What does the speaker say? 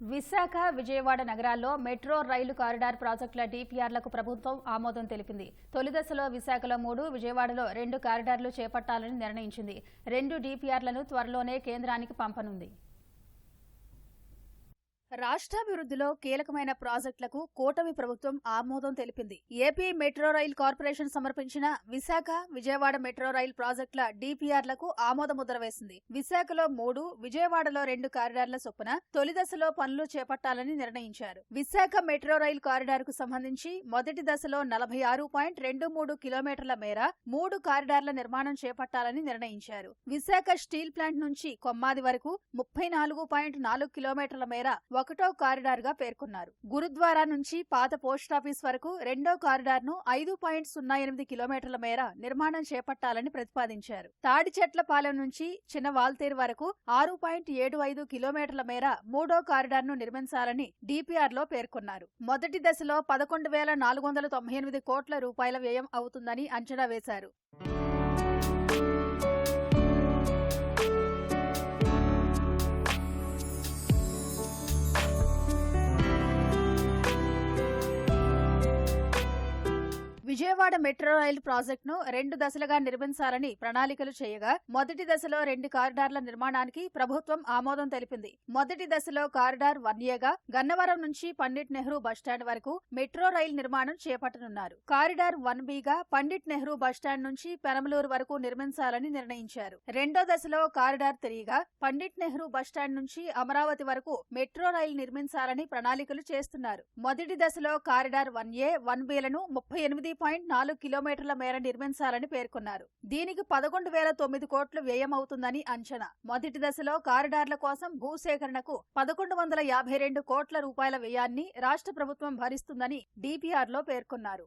విశాఖ విజయవాడ నగరాల్లో మెట్రో రైలు కారిడార్ ప్రాజెక్టుల డీపీఆర్లకు ప్రభుత్వం ఆమోదం తెలిపింది. తొలి దశలో విశాఖలో మూడు విజయవాడలో రెండు కారిడార్లు చేపట్టాలని నిర్ణయించింది. రెండు డీపీఆర్లను త్వరలోనే కేంద్రానికి పంపనుంది. రాష్ట్రాభివృద్ధిలో కీలకమైన ప్రాజెక్టులకు కూటమి ప్రభుత్వం ఆమోదం తెలిపింది. ఏపీ మెట్రో రైల్ కార్పొరేషన్ సమర్పించిన విశాఖ విజయవాడ మెట్రో రైల్ ప్రాజెక్టుల డీపీఆర్లకు ఆమోద ముద్ర వేసింది విశాఖలో మూడు విజయవాడలో రెండు కారిడార్ల చొప్పున తొలి దశలో పనులు చేపట్టాలని నిర్ణయించారు. విశాఖ మెట్రో రైల్ కారిడార్కు సంబంధించి మొదటి దశలో నలభై ఆరు పాయింట్ రెండు మూడు కిలోమీటర్ల మేర మూడు కారిడార్ల నిర్మాణం చేపట్టాలని నిర్ణయించారు. విశాఖ స్టీల్ ప్లాంట్ నుంచి కొమ్మాది వరకు ముప్పై నాలుగు పాయింట్ నాలుగు కిలోమీటర్ల మేర ఒకటో కారిడార్గా పేర్కొన్నారు. గురుద్వారా నుంచి పాత పోస్టాఫీస్ వరకు రెండో కారిడార్ను ఐదు పాయింట్ సున్నా ఎనిమిది కిలోమీటర్ల మేర నిర్మాణం చేపట్టాలని ప్రతిపాదించారు. తాడి చెట్ల పాలెం నుంచి చిన్న వాల్తేరు వరకు ఆరు పాయింట్ ఏడు ఐదు కిలోమీటర్ల మేర మూడో కారిడార్ను నిర్మించాలని డిపిఆర్లో పేర్కొన్నారు. మొదటి దశలో పదకొండు వేల నాలుగు వందల తొంభై ఎనిమిది కోట్ల రూపాయల వ్యయం అవుతుందని అంచనా వేశారు. విజయవాడ మెట్రో రైలు ప్రాజెక్టును రెండు దశలుగా నిర్మించాలని ప్రణాళికలు చేయగా మొదటి దశలో రెండు కారిడార్ల నిర్మాణానికి ప్రభుత్వం ఆమోదం తెలిపింది. మొదటి దశలో కారిడార్ వన్ ఏగా గన్నవరం నుంచి పండిట్ నెహ్రూ బస్టాండ్ వరకు మెట్రో రైలు నిర్మాణం చేపట్టనున్నారు. కారిడార్ వన్ బిగా పండిట్ నెహ్రూ బస్టాండ్ నుంచి పెనమలూరు వరకు నిర్మించాలని నిర్ణయించారు. రెండో దశలో కారిడార్ త్రీగా పండిట్ నెహ్రూ బస్టాండ్ నుంచి అమరావతి వరకు మెట్రో రైలు నిర్మించాలని ప్రణాళికలు చేస్తున్నారు. మొదటి దశలో కారిడార్ వన్ ఏ వన్ బిలను ముప్పై ఎనిమిది పాయింట్ నాలుగు కిలోమీటర్ల మేర నిర్మించాలని పేర్కొన్నారు. దీనికి పదకొండు వేల తొమ్మిది కోట్లు వ్యయమవుతుందని అంచనా. మొదటి దశలో కారిడార్ల కోసం భూసేకరణకు పదకొండు వందల యాభై రెండు కోట్ల రూపాయల వ్యయాన్ని రాష్ట్ర ప్రభుత్వం భరిస్తుందని డిపిఆర్లో పేర్కొన్నారు.